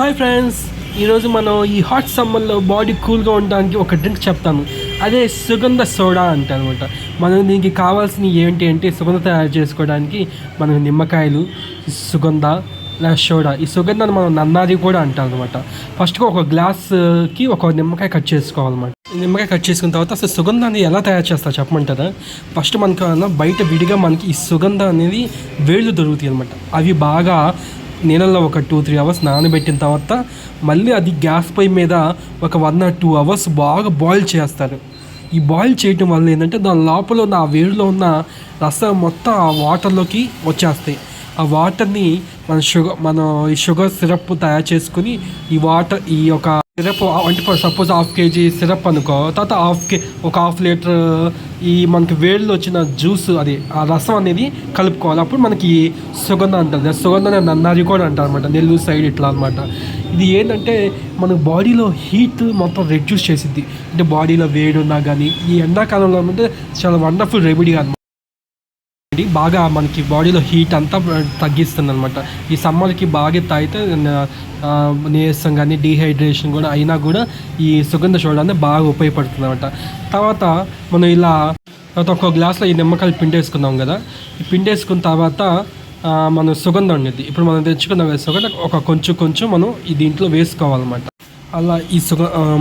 Hi friends ఈరోజు మనం ఈ హాట్ సమ్మర్లో బాడీ కూల్గా ఉండడానికి ఒక డ్రింక్ చెప్తాను. అదే సుగంధ సోడా అంటే అనమాట మనం దీనికి కావాల్సిన ఏంటి అంటే సుగంధ తయారు చేసుకోవడానికి మనం నిమ్మకాయలు సుగంధ లేదా సోడా. ఈ సుగంధాన్ని మనం నన్నాది కూడా అంటాం అనమాట ఫస్ట్గా ఒక గ్లాస్కి ఒక నిమ్మకాయ కట్ చేసుకోవాలన్నమాట. నిమ్మకాయ కట్ చేసుకున్న తర్వాత అసలు సుగంధాన్ని ఎలా తయారు చేస్తారు చెప్పమంటారా? ఫస్ట్ మనకు బయట విడిగా మనకి ఈ సుగంధం అనేది వేళ్ళు దొరుకుతాయి అనమాట అవి బాగా నీళ్ళల్లో ఒక టూ త్రీ అవర్స్ నానబెట్టిన తర్వాత మళ్ళీ అది గ్యాస్ పొయ్యి మీద ఒక వన్ ఆర్ టూ అవర్స్ బాగా బాయిల్ చేస్తారు. ఈ బాయిల్ చేయటం వల్ల ఏంటంటే దాని లోపల ఉన్న ఆ వేడిలో ఉన్న రసం మొత్తం ఆ వాటర్లోకి వచ్చేస్తాయి. ఆ వాటర్ని మన షుగర్ మనం ఈ షుగర్ సిరప్ తయారు చేసుకుని ఈ వాటర్ ఈ యొక్క సిరప్ అంటే సపోజ్ హాఫ్ కేజీ సిరప్ అనుకో తర్వాత హాఫ్ కే ఒక హాఫ్ లీటర్ ఈ మనకి వేడిలో వచ్చిన జ్యూస్ అది ఆ రసం అనేది కలుపుకోవాలి. అప్పుడు మనకి సుగంధం అంటారు సుగంధం నన్నారి కూడా అంటారు అనమాట నెల్లూరు సైడ్ ఇట్లా అనమాట ఇది ఏంటంటే మన బాడీలో హీట్ మొత్తం రెడ్యూస్ చేసిద్ది. అంటే బాడీలో వేడి ఉన్నా కానీ ఈ ఎండాకాలంలో అంటే చాలా వండర్ఫుల్ రెమెడీ అనమాట ఇది బాగా మనకి బాడీలో హీట్ అంతా తగ్గిస్తుంది అనమాట ఈ సమ్మర్కి బాగా తాగితే నీరసం కానీ డీహైడ్రేషన్ కూడా అయినా కూడా ఈ సుగంధ చూడడానికి బాగా ఉపయోగపడుతుంది అనమాట తర్వాత మనం ఇలా తర్వాత ఒక గ్లాస్లో ఈ నిమ్మకాయలు పిండేసుకున్నాం కదా. ఈ పిండేసుకున్న తర్వాత మనం సుగంధం ఉండేది ఇప్పుడు మనం తెచ్చుకున్న కదా ఒక కొంచెం కొంచెం మనం ఈ దీంట్లో వేసుకోవాలన్నమాట. అలా ఈ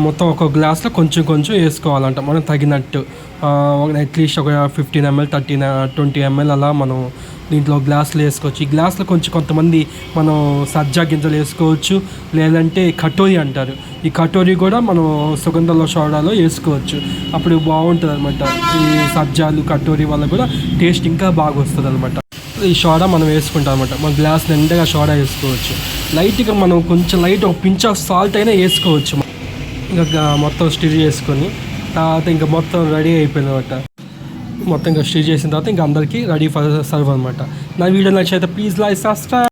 మొత్తం ఒక గ్లాస్లో కొంచెం కొంచెం వేసుకోవాలంట. మనం తగినట్టు. అట్లీస్ట్ ఒక fifteen ML thirteen twenty ML అలా మనం దీంట్లో గ్లాసులు వేసుకోవచ్చు. ఈ గ్లాసులో కొంచెం కొంతమంది మనం సజ్జా గింజలు వేసుకోవచ్చు. లేదంటే కటోరి అంటారు. ఈ కటోరి కూడా మనం సుగంధలో సోడాలో వేసుకోవచ్చు. అప్పుడు బాగుంటుంది అనమాట ఈ సజ్జాలు కటోరి వల్ల కూడా టేస్ట్ ఇంకా బాగా వస్తుంది అనమాట ఈ షోడా మనం వేసుకుంటాం అనమాట మన గ్లాస్ నిండుగా షోడా వేసుకోవచ్చు. లైట్గా మనం కొంచెం లైట్ ఒక పించ్ ఆఫ్ సాల్ట్ అయినా వేసుకోవచ్చు. ఇంకా మొత్తం స్టిర్ చేసుకొని తర్వాత ఇంకా మొత్తం రెడీ అయిపోయింది అనమాట మొత్తం ఇంకా స్టిర్ చేసిన తర్వాత ఇంకా అందరికీ రెడీ ఫర్ సర్వ్ అనమాట నా వీడియో నచ్చితే ప్లీజ్ లైక్ సబ్స్క్రైబ్